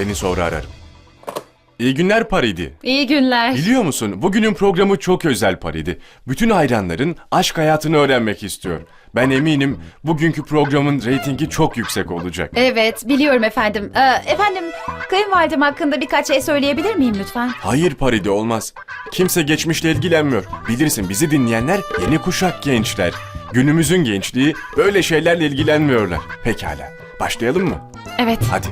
Seni sonra ararım. İyi günler Paridi. İyi günler. Biliyor musun bugünün programı çok özel Paridi. Bütün hayranların aşk hayatını öğrenmek istiyor. Ben eminim bugünkü programın reytingi çok yüksek olacak. Evet, biliyorum efendim. Ee, efendim, kayınvalidem hakkında birkaç şey söyleyebilir miyim lütfen? Hayır Paridi olmaz. Kimse geçmişle ilgilenmiyor. Bilirsin bizi dinleyenler yeni kuşak gençler. Günümüzün gençliği böyle şeylerle ilgilenmiyorlar. Pekala. Başlayalım mı? Evet. Hadi.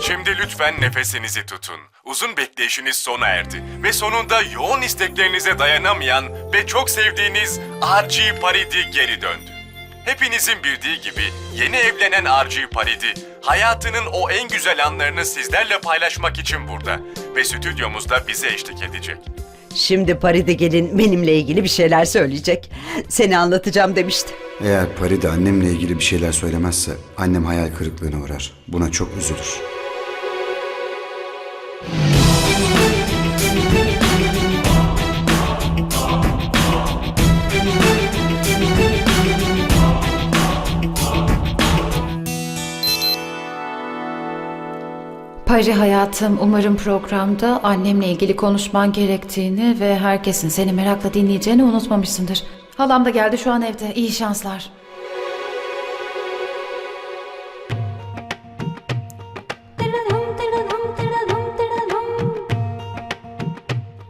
Şimdi lütfen nefesinizi tutun. Uzun bekleyişiniz sona erdi ve sonunda yoğun isteklerinize dayanamayan ve çok sevdiğiniz Archie Paridi geri döndü. Hepinizin bildiği gibi yeni evlenen Archie Paridi hayatının o en güzel anlarını sizlerle paylaşmak için burada ve stüdyomuzda bize eşlik edecek. Şimdi Paride gelin benimle ilgili bir şeyler söyleyecek. Seni anlatacağım demişti. Eğer Pari de annemle ilgili bir şeyler söylemezse annem hayal kırıklığına uğrar. Buna çok üzülür. Pari hayatım, umarım programda annemle ilgili konuşman gerektiğini ve herkesin seni merakla dinleyeceğini unutmamışsındır. Halam da geldi şu an evde. İyi şanslar.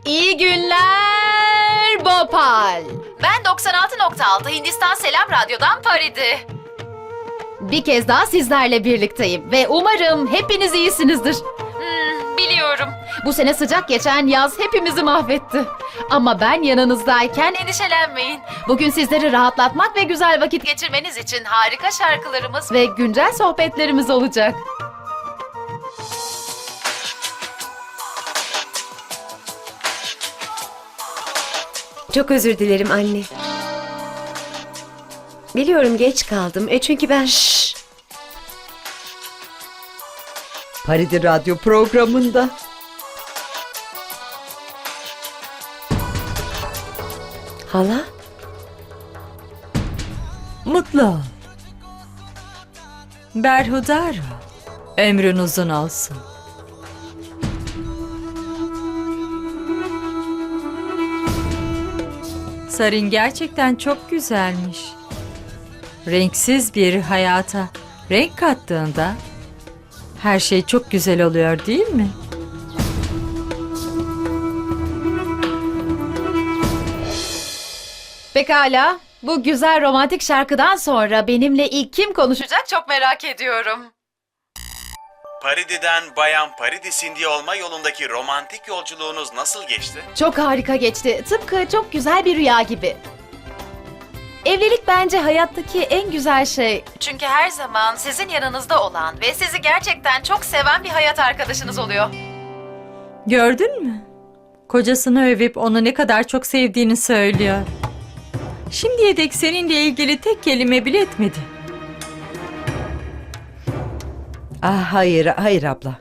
İyi günler Bopal. Ben 96.6 Hindistan Selam Radyo'dan Paridi. Bir kez daha sizlerle birlikteyim ve umarım hepiniz iyisinizdir. Hmm, biliyorum. Bu sene sıcak geçen yaz hepimizi mahvetti. Ama ben yanınızdayken endişelenmeyin. Bugün sizleri rahatlatmak ve güzel vakit geçirmeniz için harika şarkılarımız ve güncel sohbetlerimiz olacak. Çok özür dilerim anne. Biliyorum geç kaldım. E çünkü ben... Şşş. Paride radyo programında. Hala? Mutlu ol. Berhudar ol. Ömrün uzun olsun. Sarın gerçekten çok güzelmiş. Renksiz bir hayata renk kattığında her şey çok güzel oluyor değil mi? Pekala. Bu güzel romantik şarkıdan sonra benimle ilk kim konuşacak çok merak ediyorum. Paridi'den Bayan Paridi Cindy olma yolundaki romantik yolculuğunuz nasıl geçti? Çok harika geçti. Tıpkı çok güzel bir rüya gibi. Evlilik bence hayattaki en güzel şey. Çünkü her zaman sizin yanınızda olan ve sizi gerçekten çok seven bir hayat arkadaşınız oluyor. Gördün mü? Kocasını övüp onu ne kadar çok sevdiğini söylüyor. Şimdiye dek seninle ilgili tek kelime bile etmedi. Ah hayır, hayır abla.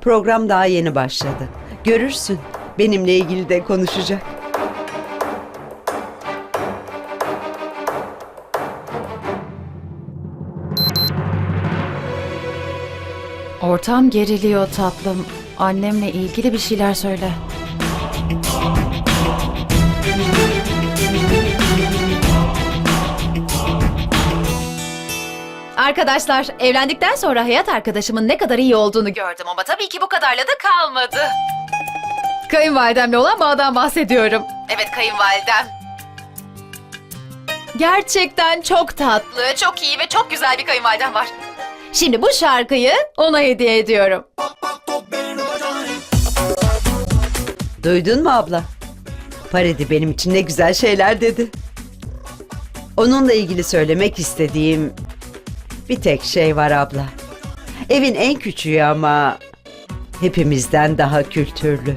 Program daha yeni başladı. Görürsün. Benimle ilgili de konuşacak. Ortam geriliyor tatlım. Annemle ilgili bir şeyler söyle. Arkadaşlar, evlendikten sonra hayat arkadaşımın ne kadar iyi olduğunu gördüm ama tabii ki bu kadarla da kalmadı. Kayınvalidemle olan bağdan bahsediyorum. Evet kayınvalidem. Gerçekten çok tatlı, çok iyi ve çok güzel bir kayınvalidem var. Şimdi bu şarkıyı ona hediye ediyorum. Duydun mu abla? Paride benim için ne güzel şeyler dedi. Onunla ilgili söylemek istediğim bir tek şey var abla. Evin en küçüğü ama hepimizden daha kültürlü.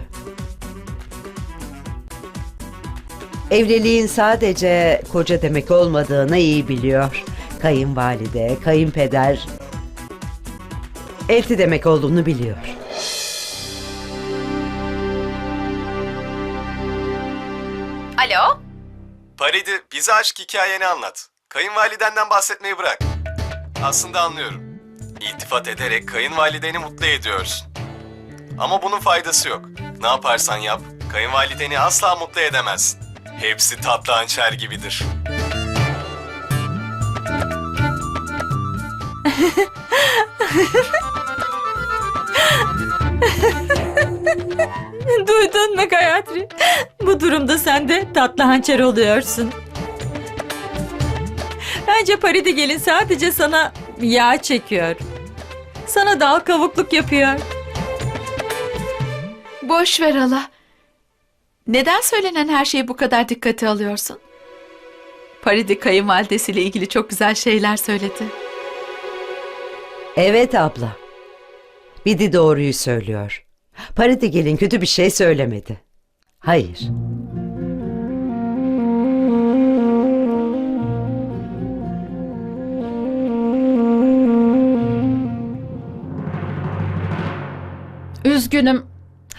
Evliliğin sadece koca demek olmadığını iyi biliyor. Kayınvalide, kayınpeder elti demek olduğunu biliyor. Alo? Paridi bize aşk hikayeni anlat. Kayınvalidenden bahsetmeyi bırak. Aslında anlıyorum. İltifat ederek kayınvalideni mutlu ediyorsun. Ama bunun faydası yok. Ne yaparsan yap, kayınvalideni asla mutlu edemezsin. Hepsi tatlı hançer gibidir. Duydun mu Gayatri? Bu durumda sen de tatlı hançer oluyorsun. Bence Paridi gelin sadece sana yağ çekiyor. Sana dal kavukluk yapıyor. Boş ver hala. Neden söylenen her şeyi bu kadar dikkate alıyorsun? Paridi kayınvalidesiyle ilgili çok güzel şeyler söyledi. Evet abla. Bidi doğruyu söylüyor. Paridi gelin kötü bir şey söylemedi. Hayır. Üzgünüm.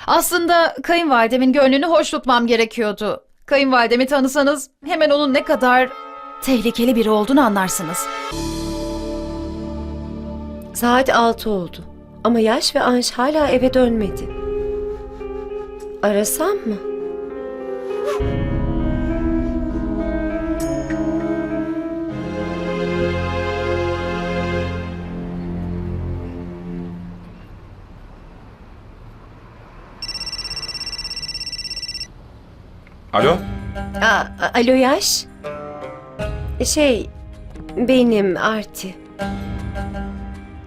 Aslında kayınvalidemin gönlünü hoş tutmam gerekiyordu. Kayınvalidemi tanısanız hemen onun ne kadar tehlikeli biri olduğunu anlarsınız. Saat altı oldu. Ama Yaş ve Anş hala eve dönmedi. Arasam mı? Alo? A- alo Yaş? Şey, benim Arti.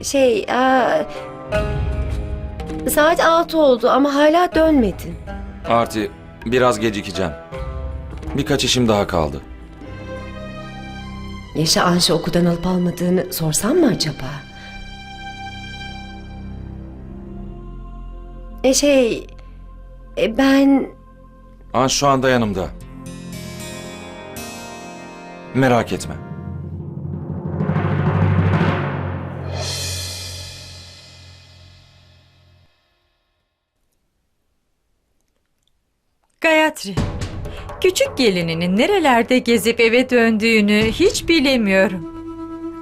Şey, aa, saat altı oldu ama hala dönmedin. Arti, biraz gecikeceğim. Birkaç işim daha kaldı. Yaşa Anş'ı okuldan alıp almadığını sorsam mı acaba? E şey, e, ben An şu anda yanımda. Merak etme. Gayatri, küçük gelininin nerelerde gezip eve döndüğünü hiç bilemiyorum.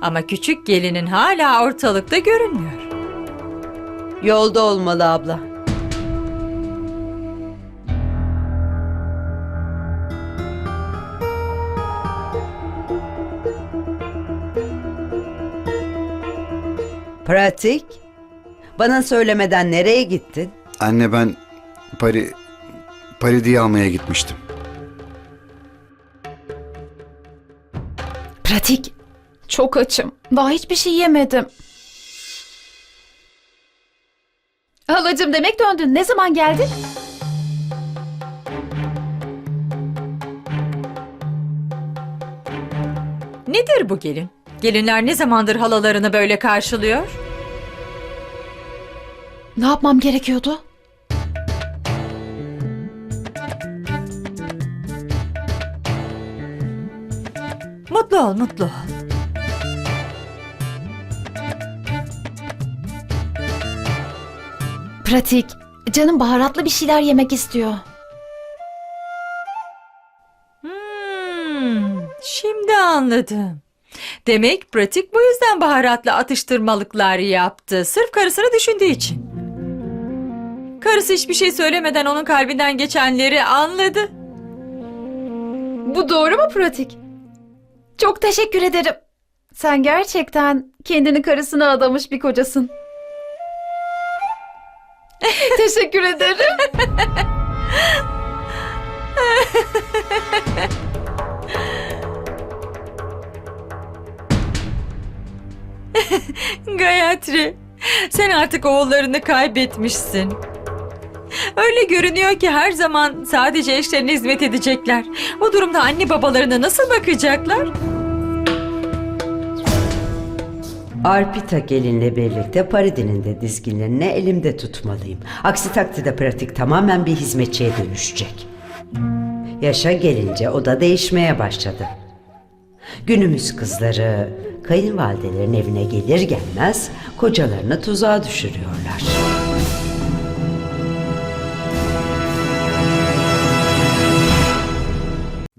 Ama küçük gelinin hala ortalıkta görünmüyor. Yolda olmalı abla. Pratik. Bana söylemeden nereye gittin? Anne ben Pari... Paridi'yi almaya gitmiştim. Pratik. Çok açım. Daha hiçbir şey yemedim. Halacığım demek döndün. Ne zaman geldin? Nedir bu gelin? Gelinler ne zamandır halalarını böyle karşılıyor? Ne yapmam gerekiyordu? Mutlu ol, mutlu ol. Pratik. Canım baharatlı bir şeyler yemek istiyor. Hmm, şimdi anladım. Demek pratik bu yüzden baharatlı atıştırmalıklar yaptı. Sırf karısını düşündüğü için. Karısı hiçbir şey söylemeden onun kalbinden geçenleri anladı. Bu doğru mu pratik? Çok teşekkür ederim. Sen gerçekten kendini karısına adamış bir kocasın. teşekkür ederim. Gayatri, sen artık oğullarını kaybetmişsin. Öyle görünüyor ki her zaman sadece eşlerine hizmet edecekler. Bu durumda anne babalarına nasıl bakacaklar? Arpita gelinle birlikte Paridi'nin de dizginlerini elimde tutmalıyım. Aksi takdirde pratik tamamen bir hizmetçiye dönüşecek. Yaşa gelince o da değişmeye başladı. Günümüz kızları kayınvalidelerin evine gelir gelmez kocalarını tuzağa düşürüyorlar.